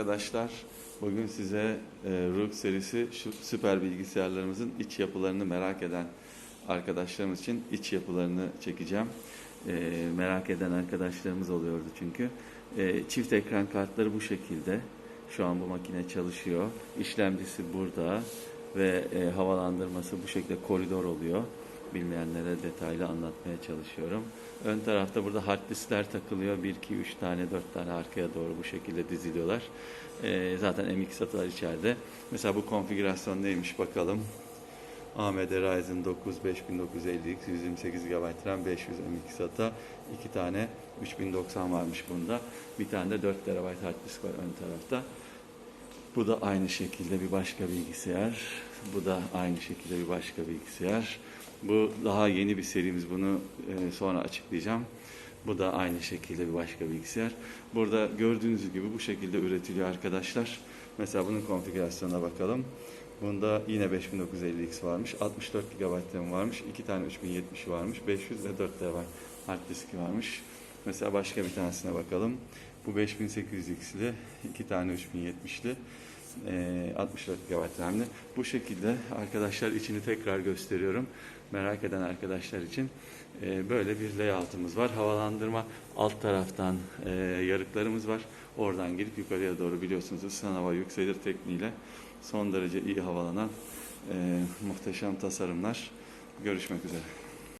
arkadaşlar. Bugün size e, ROG serisi şu süper bilgisayarlarımızın iç yapılarını merak eden arkadaşlarımız için iç yapılarını çekeceğim. E, merak eden arkadaşlarımız oluyordu çünkü. E, çift ekran kartları bu şekilde. Şu an bu makine çalışıyor. İşlemcisi burada ve e, havalandırması bu şekilde koridor oluyor. Bilmeyenlere detaylı anlatmaya çalışıyorum. Ön tarafta burada hard diskler takılıyor. 1, 2, 3 tane, 4 tane arkaya doğru bu şekilde diziliyorlar. Ee, zaten MX SATA'lar içeride. Mesela bu konfigürasyon neymiş bakalım. AMD Ryzen 9 5950X 128 GB RAM 500 MX SATA 2 tane 3090 varmış bunda. Bir tane de 4 TB hard disk var ön tarafta. Bu da aynı şekilde bir başka bilgisayar. Bu da aynı şekilde bir başka bilgisayar. Bu daha yeni bir serimiz. Bunu e, sonra açıklayacağım. Bu da aynı şekilde bir başka bilgisayar. Burada gördüğünüz gibi bu şekilde üretiliyor arkadaşlar. Mesela bunun konfigürasyonuna bakalım. Bunda yine 5950X varmış. 64 GB RAM varmış. 2 tane 3070 varmış. 500 ve 4 TB hard diski varmış. Mesela başka bir tanesine bakalım. Bu 5800X'li, 2 tane 3070'li. Ee, 64 GB RAM'li. Bu şekilde arkadaşlar içini tekrar gösteriyorum. Merak eden arkadaşlar için Ee, böyle bir layout'ımız var. Havalandırma alt taraftan e, yarıklarımız var. Oradan gelip yukarıya doğru biliyorsunuz ısınan hava yükselir tekniğiyle son derece iyi havalanan e, muhteşem tasarımlar. Görüşmek üzere.